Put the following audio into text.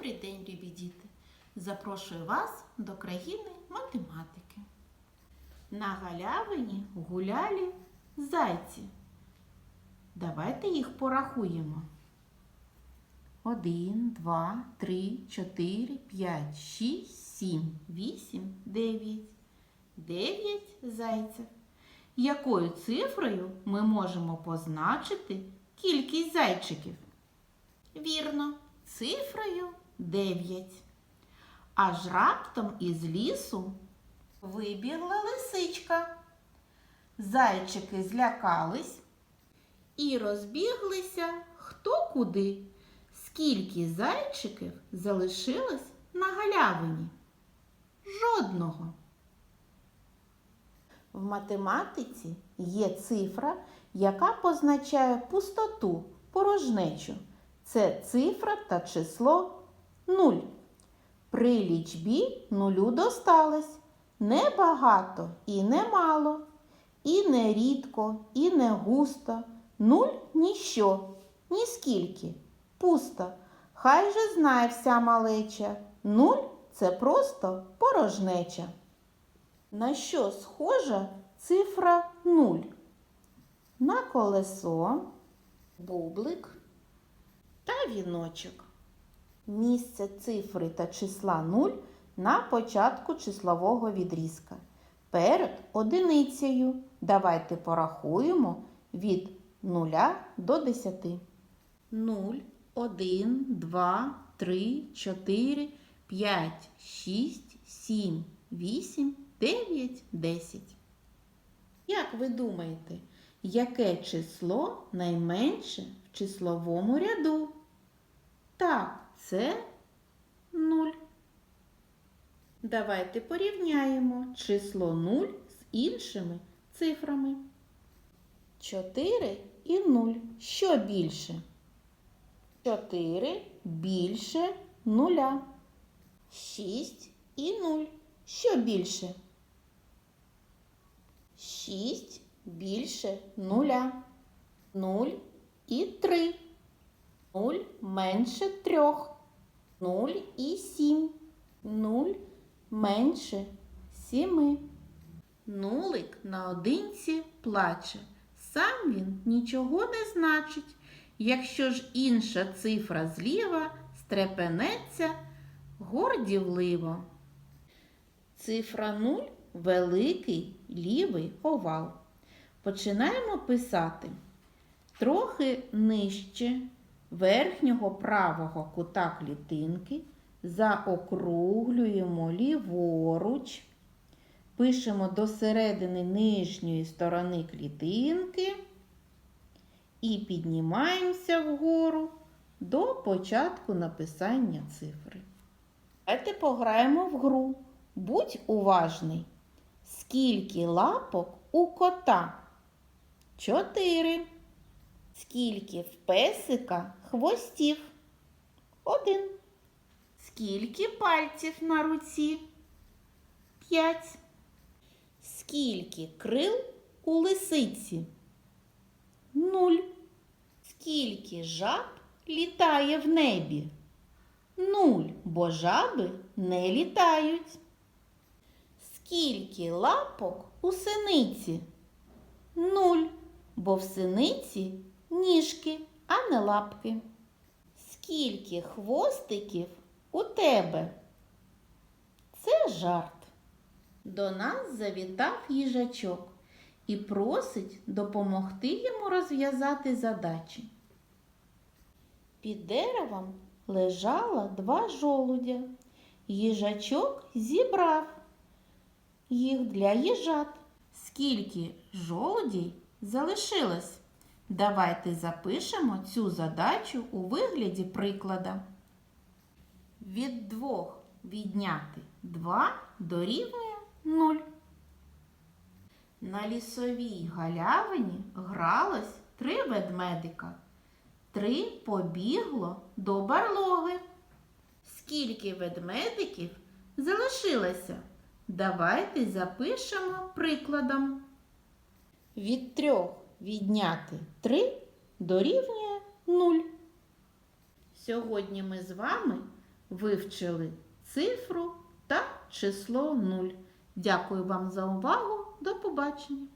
Добрий день, любі діти! Запрошую вас до країни математики. На галявині гуляли зайці. Давайте їх порахуємо. Один, два, три, чотири, п'ять, шість, сім, вісім, дев'ять. Дев'ять зайців. Якою цифрою ми можемо позначити кількість зайчиків? Вірно, цифрою 9. Аж раптом із лісу вибігла лисичка. Зайчики злякались і розбіглися хто куди. Скільки зайчиків залишилось на галявині? Жодного. В математиці є цифра, яка позначає пустоту, порожнечу. Це цифра та число 0. При лічбі нулю досталось не багато і не мало, і не рідко, і не густо. Нуль ніщо, ніскільки, пусто. Хай же знає вся малеча. Нуль це просто порожнеча. На що схожа цифра 0? На колесо, бублик та віночок. Місце цифри та числа 0 на початку числового відрізка. Перед одиницею давайте порахуємо від 0 до 10. 0, 1, 2, 3, 4, 5, 6, 7, 8, 9, 10. Як ви думаєте, яке число найменше в числовому ряду? Так, це 0. Давайте порівняємо число 0 з іншими цифрами. 4 і 0. Що більше? 4 більше 0. 6 і 0. Що більше? 6 більше 0. 0 і 3. 0 менше 3. 0 і 7. 0 менше 7. Нулик наодинці плаче. Сам він нічого не значить. Якщо ж інша цифра зліва стрепенеться гордівливо. Цифра 0 великий лівий овал. Починаємо писати трохи нижче верхнього правого кута клітинки, заокруглюємо ліворуч, пишемо до середини нижньої сторони клітинки і піднімаємося вгору до початку написання цифри. Давайте пограємо в гру. Будь уважний. Скільки лапок у кота? Чотири. Скільки в песика хвостів? Один. Скільки пальців на руці? П'ять. Скільки крил у лисиці? Нуль. Скільки жаб літає в небі? Нуль, бо жаби не літають. Скільки лапок у синиці? Нуль, бо в синиці ніжки, а не лапки. Скільки хвостиків у тебе? Це жарт. До нас завітав їжачок і просить допомогти йому розв'язати задачі. Під деревом лежало два жолудя. Їжачок зібрав їх для їжат. Скільки жолудей залишилось? Давайте запишемо цю задачу у вигляді приклада. Від двох відняти 2 дорівнює 0. На лісовій галявині гралось три ведмедика. Три побігло до барлоги. Скільки ведмедиків залишилося? Давайте запишемо прикладом. Від трьох відняти 3 дорівнює 0. Сьогодні ми з вами вивчили цифру та число 0. Дякую вам за увагу. До побачення!